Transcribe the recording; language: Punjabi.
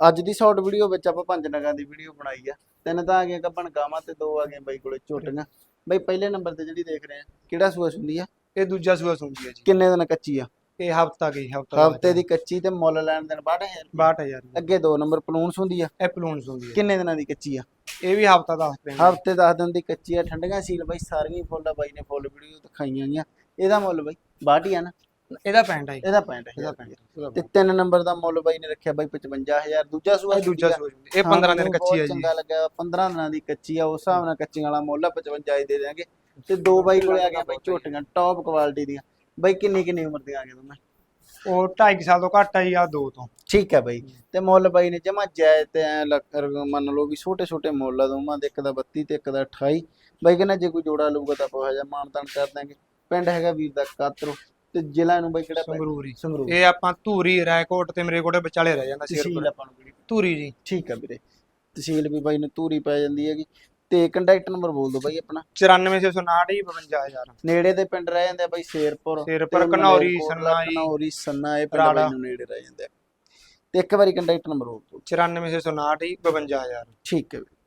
ਅੱਜ ਦੀ ਸ਼ਾਰਟ ਵੀਡੀਓ ਵਿੱਚ ਆਪਾਂ ਪੰਜ ਨਗਾਂ ਦੀ ਵੀਡੀਓ ਬਣਾਈ ਆ। ਤਿੰਨ ਤਾਂ ਆ ਗਈਆਂ ਕੱਪਣ ਗਾਵਾਂ ਤੇ ਦੋ ਆ ਗਈਆਂ ਬਾਈ ਕੋਲੇ ਝੋਟੀਆਂ। ਬਾਈ ਪਹਿਲੇ ਨੰਬਰ ਤੇ ਜਿਹੜੀ ਦੇਖ ਰਹੇ ਆ ਕਿਹੜਾ ਸੂਆ ਸੁੰਦੀ ਆ? ਇਹ ਦੂਜਾ ਸੂਆ ਸੁਣਦੀ ਹੈ ਜੀ। ਕਿੰਨੇ ਦਿਨ ਕੱਚੀ ਆ? ਇਹ ਹਫਤਾ ਗਈ ਹਫਤਾ ਹਫ਼ਤੇ ਦੀ ਕੱਚੀ ਤੇ ਮੁੱਲ ਲੈਣ ਦਿਨ 62000 62000 ਅੱਗੇ ਦੋ ਨੰਬਰ ਪਲੂਨ ਸੁੰਦੀ ਆ। ਇਹ ਪਲੂਨ ਸੁਣਦੀ ਹੈ ਕਿੰਨੇ ਦਿਨਾਂ ਦੀ ਕੱਚੀ ਆ? ਇਹ ਵੀ ਹਫਤਾ ਦੱਸ ਦੇਣ ਹਫ਼ਤੇ 10 ਦਿਨ ਦੀ ਕੱਚੀ ਆ। ਠੰਡੀਆਂ ਸੀਲ ਬਾਈ ਸਾਰੀਆਂ ਫੁੱਲ ਆ ਬਾਈ ਨੇ ਫੁੱਲ ਵੀਡੀਓ ਦਿਖਾਈਆਂ ਗਈਆਂ ਇਹਦਾ ਮੁੱਲ ਬਾਈ 62 ਆ ਨਾ। ਇਹਦਾ ਪੈਂਟ ਹੈ ਇਹਦਾ 65 ਇਹਦਾ ਪੈਂਟ ਇਹਦਾ ਤੇ ਤਿੰਨ ਨੰਬਰ ਦਾ ਮੁੱਲ ਬਾਈ ਨੇ ਰੱਖਿਆ ਬਾਈ 55000 ਦੂਜਾ ਸੂਆ ਇਹ ਦੂਜਾ। ਸੂਆ ਇਹ 15 ਦਿਨ ਕੱਚੀ ਹੈ ਜੀ। ਚੰਗਾ ਲੱਗਾ 15 ਦਿਨਾਂ ਦੀ ਕੱਚੀ ਆ ਉਸ ਹਿਸਾਬ ਨਾਲ ਕੱਚੀਆਂ ਵਾਲਾ ਮੁੱਲ ਆ 55 ਹੀ ਦੇ ਦੇਾਂਗੇ ਤੇ ਦੋ ਬਾਈ ਕੋਲੇ ਆ ਗਏ ਬਾਈ ਝੋਟੀਆਂ ਟੌਪ ਕੁਆਲਿਟੀ ਦੀਆਂ। ਬਾਈ ਕਿੰਨੀ ਕਿੰਨੀ ਉਮਰ ਦੀਆਂ ਆ ਗਏ ਦੋਵੇਂ ਉਹ 2.5 ਸਾਲ ਤੋਂ ਘੱਟ ਹੈ ਜੀ ਆ ਦੋ ਤੋਂ। ਠੀਕ ਹੈ ਬਾਈ। ਤੇ ਮੁੱਲ ਬਾਈ ਨੇ ਜਮਾ ਜਾਇਜ਼ ਤੇ ਐ ਲੱਖ ਰੁਪਏ ਮੰਨ ਲਓ ਵੀ ਛੋਟੇ ਛੋਟੇ ਮੁੱਲ ਆ ਦੋਵਾਂ ਦੇ ਇੱਕ ਦਾ 32 ਤੇ ਇੱਕ ਦਾ 28 ਬਾਈ ਕਹਿੰਦਾ ਜੇ ਕੋਈ ਜੋੜਾ ਲਊਗਾ ਤਾਂ ਬਹੁਤ ਜਾ ਮਾਨਤਾਨ ਕਰ ਦਾਂਗੇ ਪਿੰਡ ਹੈਗਾ ਵੀਰ ਦਾ ਕਾਤਰੋ। ਤੇ ਜ਼ਿਲ੍ਹਾ ਨੂੰ ਬਾਈ ਕਿਹੜਾ ਪੈਂਦਾ? ਸੰਗਰੂਰੀ। ਸੰਗਰੂਰ। ਇਹ ਆਪਾਂ ਧੂਰੀ ਰਾਏਕੋਟ ਤੇ ਮਰੇਕੋਟ ਵਿਚਾਲੇ ਰਹਿ ਜਾਂਦਾ ਤਹਿਸੀਲ ਸਿਰਪੁਰ ਆਪਾਂ ਨੂੰ ਕਿਹੜੀ ਧੂਰੀ ਜੀ। ਠੀਕ ਹੈ ਵੀਰੇ। ਤਹਿਸੀਲ ਵੀ ਬਾਈ ਨੂੰ ਧੂਰੀ ਪੈ ਜਾਂਦੀ ਹੈਗੀ। ਤੇ ਕੰਟੈਕਟ ਨੰਬਰ ਬੋਲ ਦਿਓ ਬਾਈ ਆਪਣਾ। 94659 ਹੀ 52000 ਨੇੜੇ ਦੇ ਪਿੰਡ ਰਹਿ ਜਾਂਦੇ ਆ ਬਾਈ ਸ਼ੇਰਪੁਰ। ਸ਼ੇਰਪੁਰ, ਤੇ ਘਨੌਰੀ, ਮਲੇਰਕੋਟਲਾ, ਸੰਨਾ ਜੀ, ਘਨੌਰੀ ਸੰਨਾ ਇਹ ਪਿੰਡ ਰਾੜਾ। ਬਾਈ ਨੂੰ ਨੇੜੇ ਰਹਿ ਜਾਂਦੇ ਆ। ਤੇ ਇੱਕ ਵਾਰੀ ਕੰਟੈਕਟ ਨੰਬਰ ਬੋਲ ਦਿਓ। 94659 ਹੀ 52000 ਠੀਕ ਹੈ ਵੀਰੇ।